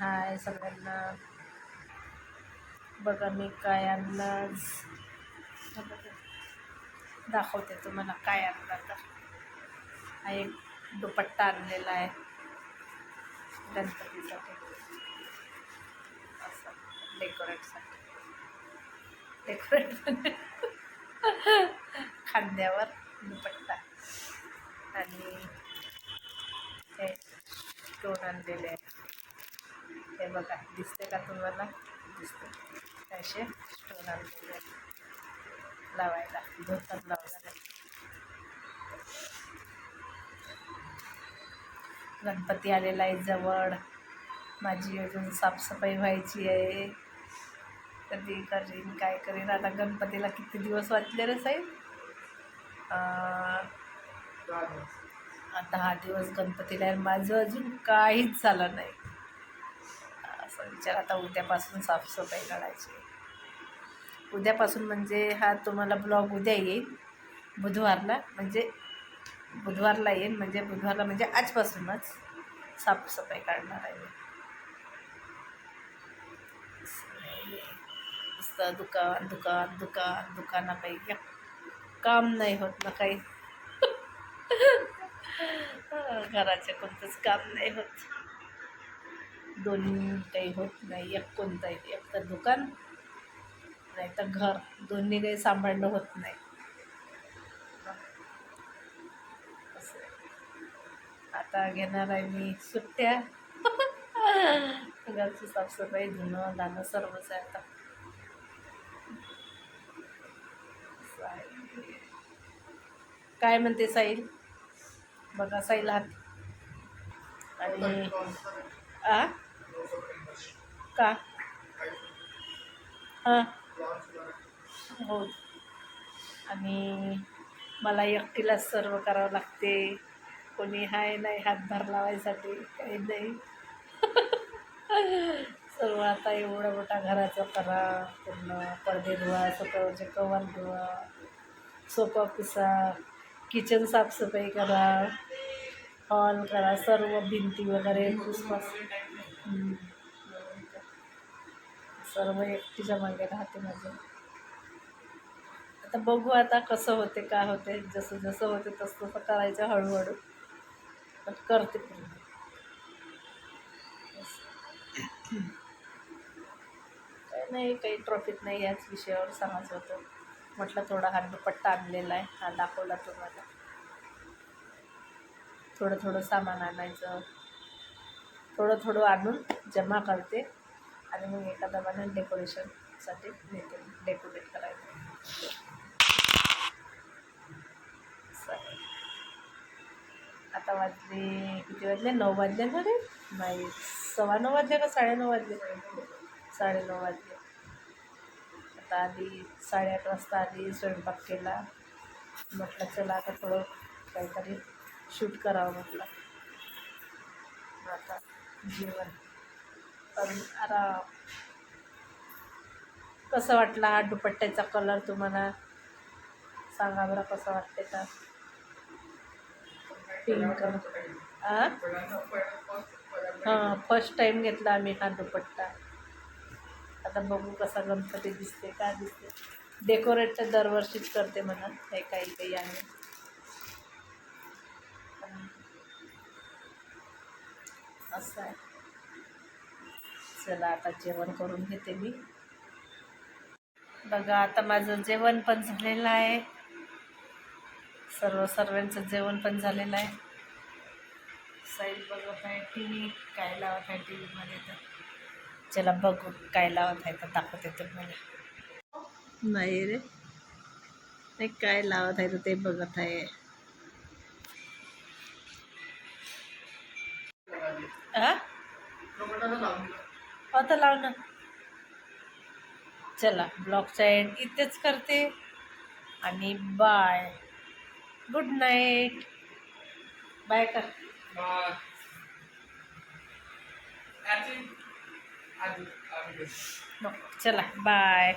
हाय सगळ्यांना. बघा मी काय आणलं दाखवते तुम्हाला काय आणलं तर हा एक दुपट्टा आणलेला आहे. गणपतीसाठी. असं डेकोरेटसाठी डेकोरेट खांद्यावर दुपट्टा. आणि हे स्टोन आणलेले आहे हे बघा दिसते का तुम्हाला? दिसते असे स्टोन आणलेले लावायला धोतर लावायला. गणपती आलेला आहे जवळ. माझी अजून साफसफाई व्हायची आहे. कधी करीन काय करीन? आता गणपतीला किती दिवस वाचले रे साहेब? दहा दिवस. गणपतीला. माझं अजून काहीच झालं नाही. विचार आता उद्यापासून साफसफाई करायची. उद्यापासून म्हणजे हा तुम्हाला ब्लॉग उद्या येईल बुधवारला. म्हणजे बुधवारला येईल म्हणजे बुधवारला म्हणजे आजपासूनच साफसफाई काढणार आहे नुसतं दुकान दुकान दुकान दुकानापैकी काम नाही होत ना काही. घराचे कोणतंच काम नाही होत. दोन्ही काही होत नाही एक कोणतंही एक तर दुकान नाही तर घर दोन्ही काही सांभाळणं होत नाही. आता घेणार आहे मी सुट्ट्या. घरची साफसफाई धुणं दाणं सर्वच आहे आता. काय म्हणते साईल बघा साईल हात. आणि आ? का? हां. हो. आणि मला एकटीलाच सर्व करावं लागते. कोणी हाय नाही हातभार लावायसाठी काही नाही. सर्व आता एवढं मोठा घराचं करा. पूर्ण पडदे धुवा स्वतःचे कवर धुवा सोफा पुसा किचन साफसफाई करा. हॉल करा सर्व भिंती वगैरे पुसपास. सर्व एकटीच्या मागे राहते माझं. आता बघू आता कसं होते काय होते जसं जसं होते तसं तसं करायचं हळूहळू. पण करते पूर्ण काही नाही काही ट्रॉफिक नाही याच विषयावर सांगायचं होतं. म्हटलं थोडा हा दुपट्टा आणलेला आहे हा दाखवला तुम्हाला. थोडं थोडं सामान आणायचं. थोडं थोडं आणून जमा करते. आणि मग एका दमाने डेकोरेशनसाठी नेते डेकोरेट करायचं. आता वाजले किती वाजले? नऊ वाजले ना रे? नाही सव्वा नऊ वाजले का साडेनऊ वाजले? साडेनऊ वाजले. आता आधी साडेआठ वाजता आधी स्वयंपाक केला. म्हटलं चला आता थोडं काहीतरी शूट करावं म्हटलं. आता जेवण. करून आराम कसं वाटला हा दुपट्ट्याचा कलर तुम्हाला? सांगा बरं कसं वाटते का पिंक हां फर्स्ट टाईम घेतला आम्ही हा दुपट्टा. आता बघू कसा गणपती दिसते काय दिसते डेकोरेट तर दरवर्षीच करते म्हणा हे काही काही आहे. असं आहे. चला आता जेवण करून घेते मी. बघा आता माझं जेवण पण झालेलं आहे. सर्व सर्वांचं जेवण पण झालेलं आहे. साईल बघत आहे टी व्ही काय लावत आहे टी व्हीमध्ये तर. चला बघू काय लावत आहे तर दाखवते तुम्हाला. नाही रे. नाही काय लावत आहे तर ते बघत आहे. हा आता लाव ना. चला ब्लॉगचा एंड इथेच करते. आणि बाय गुड नाईट बाय कर. चला बाय